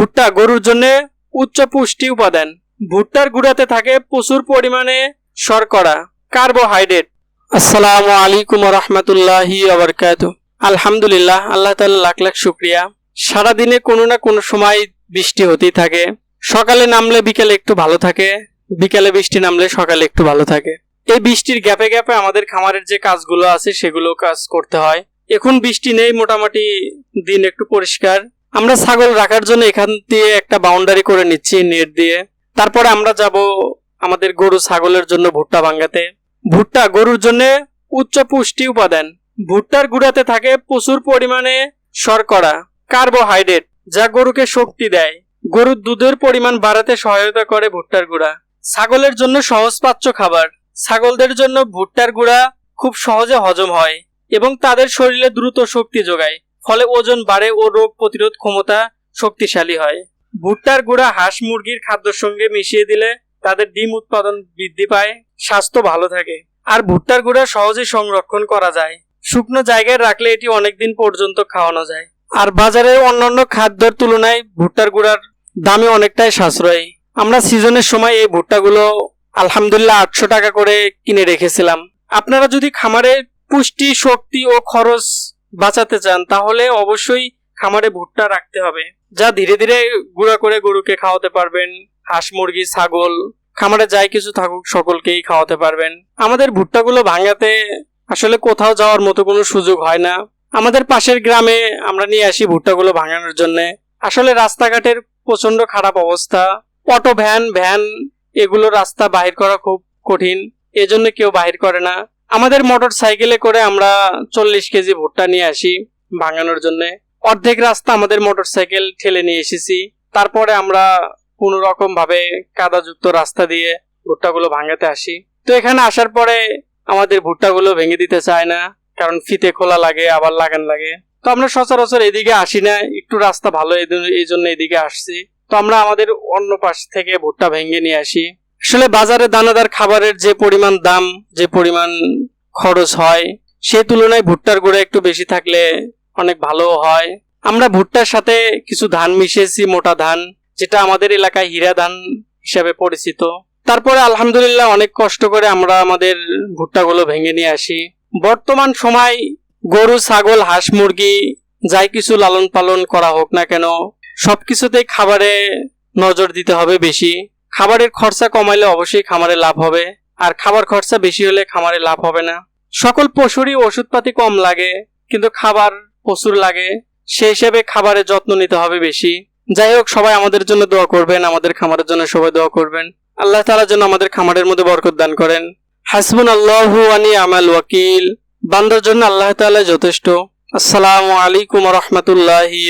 ভুট্টা গরুর জন্য উচ্চ পুষ্টি উপাদান। ভুট্টার গুঁড়াতে থাকে প্রচুর পরিমাণে শর্করা, কার্বোহাইড্রেট। আসসালামু আলাইকুম রহমতুল্লাহি আলহামদুলিল্লাহ, আল্লাহ তাআলা লাখ লাখ শুক্রিয়া। সারাদিনে কোনো না কোনো সময় বৃষ্টি হতেই থাকে। সকালে নামলে বিকেলে একটু ভালো থাকে, বিকেলে বৃষ্টি নামলে সকালে একটু ভালো থাকে। এই বৃষ্টির গ্যাপে গ্যাপে আমাদের খামারের যে কাজগুলো আছে সেগুলো কাজ করতে হয়। এখন বৃষ্টি নেই মোটামুটি, দিন একটু পরিষ্কার। আমরা ছাগল রাখার জন্য এখান দিয়ে একটা বাউন্ডারি করে নিচ্ছি নেট দিয়ে। তারপরে আমরা যাব আমাদের গরু ছাগলের জন্য ভুট্টা ভাঙ্গাতে ভুট্টা গরুর জন্য উচ্চ পুষ্টি উপাদান। ভুট্টার গুঁড়াতে থাকে প্রচুর পরিমাণে শর্করা কার্বোহাইড্রেট যা গরুকে শক্তি দেয়। গরুর দুধের পরিমাণ বাড়াতে সহায়তা করে ভুট্টার গুঁড়া। ছাগলের জন্য সহজপাচ্য খাবার। ছাগলদের জন্য ভুট্টার গুঁড়া খুব সহজে হজম হয় এবং তাদের শরীরে দ্রুত শক্তি যোগায়। ফলে ওজন বাড়ে ও রোগ প্রতিরোধ ক্ষমতা শক্তিশালী হয়। ভুট্টার গুঁড়া হাঁস মুরগির খাদ্যের সঙ্গে মিশিয়ে দিলে তাদের ডিম উৎপাদন বৃদ্ধি পায়, স্বাস্থ্য ভালো থাকে। আর ভুট্টার গুঁড়া সহজেই সংরক্ষণ করা যায়। শুকনো জায়গায় রাখলে এটি অনেকদিন পর্যন্ত খাওয়ানো যায়। আর বাজারের অন্যান্য খাদ্যের তুলনায় ভুট্টার গুঁড়ার দামে অনেকটাই সাশ্রয়ী। আমরা সিজনের সময় এই ভুট্টাগুলো আলহামদুলিল্লাহ আটশো টাকা করে কিনে রেখেছিলাম। আপনারা যদি খামারে পুষ্টি, শক্তি ও খরচ বাঁচাতে চান, তাহলে অবশ্যই খামারে ভুট্টা রাখতে হবে, যা ধীরে ধীরে গুঁড়া করে গরুকে খাওয়াতে পারবেন, হাঁস, মুরগি, ছাগল, খামারে যাই কিছু থাকুক, সকলকেই খাওয়াতে পারবেন। আমাদের ভুট্টাগুলো ভাঙাতে আসলে কোথাও যাওয়ার মতো কোনো সুযোগ হয় না। আমাদের পাশের গ্রামে আমরা নিয়ে আসি ভুট্টাগুলো ভাঙানোর জন্য। আসলে রাস্তাঘাটের প্রচণ্ড খারাপ অবস্থা। অটো ভ্যান ভ্যান, এগুলো রাস্তা বাহির করা খুব কঠিন, এজন্য কেউ বাহির করে না। আমাদের মোটর সাইকেলে করে আমরা চল্লিশ কেজি ভুট্টা নিয়ে আসি ভাঙানোর জন্য। অর্ধেক রাস্তা আমাদের মোটর সাইকেল ঠেলে নিয়ে এসেছি। তারপরে আমরা কোনো রকম ভাবে কাদাযুক্ত রাস্তা দিয়ে ভুট্টাগুলো ভাঙাতে আসি। তো এখানে আসার পরে আমাদের ভুট্টাগুলো ভেঙে দিতে চায় না, কারণ ফিতে খোলা লাগে, আবার লাগান লাগে। তো আমরা সচরাচর এদিকে আসি না, একটু রাস্তা ভালো এই জন্য- এদিকে আসছি। তো আমরা আমাদের অন্য পাশ থেকে ভুট্টা ভেঙে নিয়ে আসি। আসলে বাজারে দানাদার খাবারের যে পরিমাণ দাম, যে পরিমাণ খরচ হয় সে তুলনায় ভুট্টার গুঁড়া একটু বেশি থাকলে অনেক ভালো হয়। আমরা ভুট্টার সাথে কিছু ধান মিশিয়েছি, মোটা ধান, যেটা আমাদের এলাকায় হীরা ধান হিসাবে পরিচিত। তারপরে আলহামদুলিল্লাহ অনেক কষ্ট করে আমরা আমাদের ভুট্টাগুলো ভেঙে নিয়ে আসি। বর্তমান সময় গরু, ছাগল, হাঁস, মুরগি যাই কিছু লালন পালন করা হোক না কেন, সবকিছুতেই খাবারে নজর দিতে হবে বেশি। খাবারের খরচা কমাইলে অবশ্যই খামারে লাভ হবে, আর খাবার খরচা বেশি হলে খামারে লাভ হবে না। সকল পশুরই ওষুধপাতি কম লাগে, কিন্তু খাবার প্রচুর লাগে সেই হিসেবে খাবারের যত্ন নিতে হবে বেশি। যাই হোক, সবাই আমাদের জন্য দোয়া করবেন, আমাদের খামারের জন্য সবাই দোয়া করবেন। আল্লাহ তাআলার জন্য আমাদের খামারের মধ্যে বরকত দান করেন। হাসবুন আল্লাহ আনি আমাল ওয়াকিল। বান্দার জন্য আল্লাহ তাআলা যথেষ্ট। আসসালামু আলাইকুম রহমতুল্লাহি